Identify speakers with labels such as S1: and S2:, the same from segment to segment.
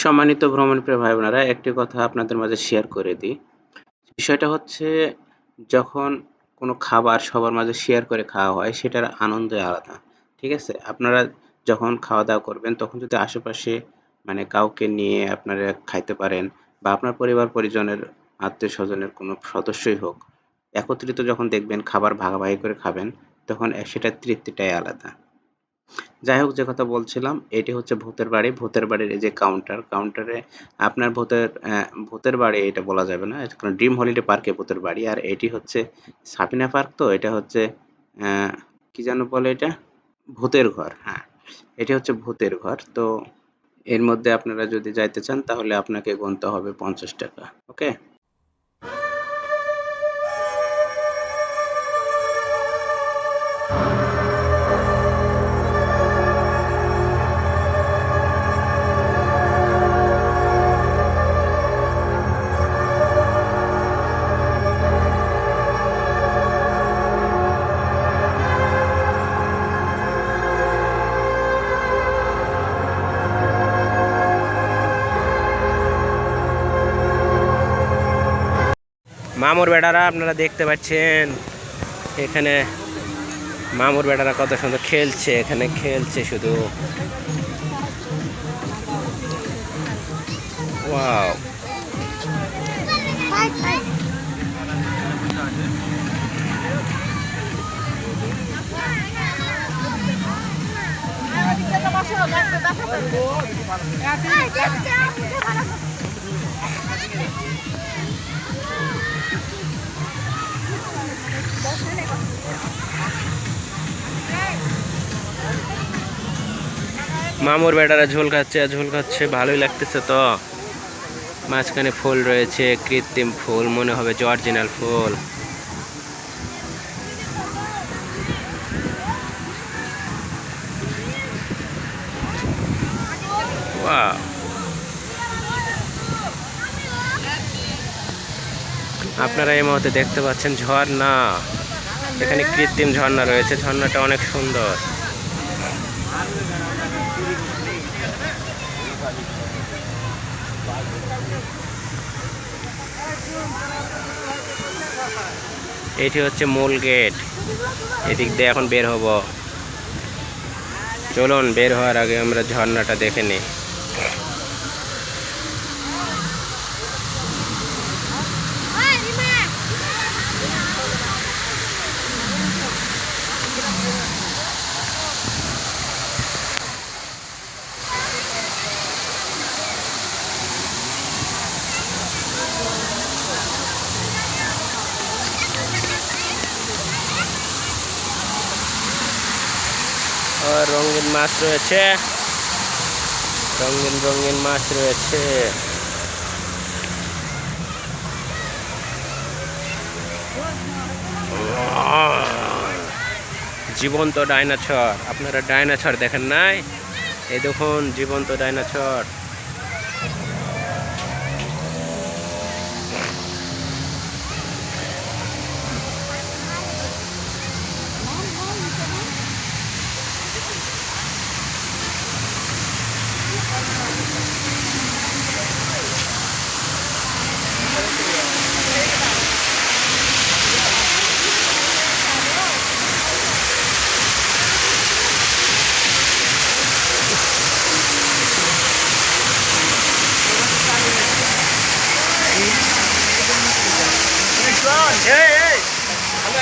S1: সম্মানিত ভ্রমণপ্রিয় ভাই বোনেরা একটি কথা আপনাদের মাঝে শেয়ার করে দিই। বিষয়টা হচ্ছে, যখন কোনো খাবার সবার মাঝে শেয়ার করে খাওয়া হয়, সেটার আনন্দই আলাদা, ঠিক আছে? আপনারা যখন খাওয়া দাওয়া করবেন, তখন যদি আশেপাশে মানে কাউকে নিয়ে আপনারা খাইতে পারেন বা আপনার পরিবার, পরিজনের আত্মীয় স্বজনের কোনো সদস্যই হোক, একত্রিত যখন দেখবেন খাবার ভাগাভাগি করে খাবেন, তখন সেটার তৃপ্তিটাই আলাদা। যাই হোক, যে কথা বলছিলাম, এটি হচ্ছে ভূতের বাড়ি। ভূতের বাড়ির এই যে কাউন্টার কাউন্টারে আপনার ভূতের ভূতের বাড়ি এটা বলা যাবে না। এটা কোনো ড্রিম হলিডে পার্কে ভূতের বাড়ি। আর এটি হচ্ছে সাপিনা পার্ক তো, এটা হচ্ছে কি যেন বলে এটা? ভূতের ঘর হ্যাঁ। এটি হচ্ছে ভূতের ঘর। তো এর মধ্যে আপনারা যদি যাইতে চান, তাহলে আপনাকে গুনতে হবে পঞ্চাশ টাকা, ওকে? মামুর বেড়ারা আপনারা দেখতে পাচ্ছেন এখানে মামুর বেড়ারা কত সুন্দর খেলছে, এখানে খেলছে শুধু। ওয়াও। মামুর বেটারা ঝোল খাচ্ছে, আর ঝোল খাচ্ছে, ভালোই লাগতেছে তো। মাঝখানে ফুল রয়েছে, কৃত্রিম ফুল, মনে হবে যে অরিজিনাল ফুল. আপনারা এই মুহূর্তে দেখতে পাচ্ছেন ঝর্ণা। এখানে কৃত্রিম ঝর্ণা রয়েছে, ঝর্ণাটা অনেক সুন্দর। এটি হচ্ছে মূল গেট। এদিক দিয়ে এখন বের হব। চলুন, বের হওয়ার আগে আমরা ঝর্ণাটা দেখে নিই। রঙিন মাছ রয়েছে। রঙিন রঙিন মাছ রয়েছে। জীবন্ত ডাইনাছর আপনারা ডাইনাছর দেখেন নাই? এই দেখুন, জীবন্ত ডাইনাছর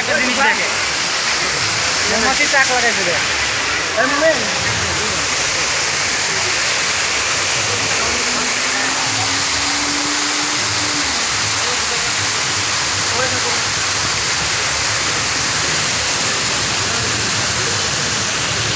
S2: একটা জিনিস দেখে চাক লাগাইছে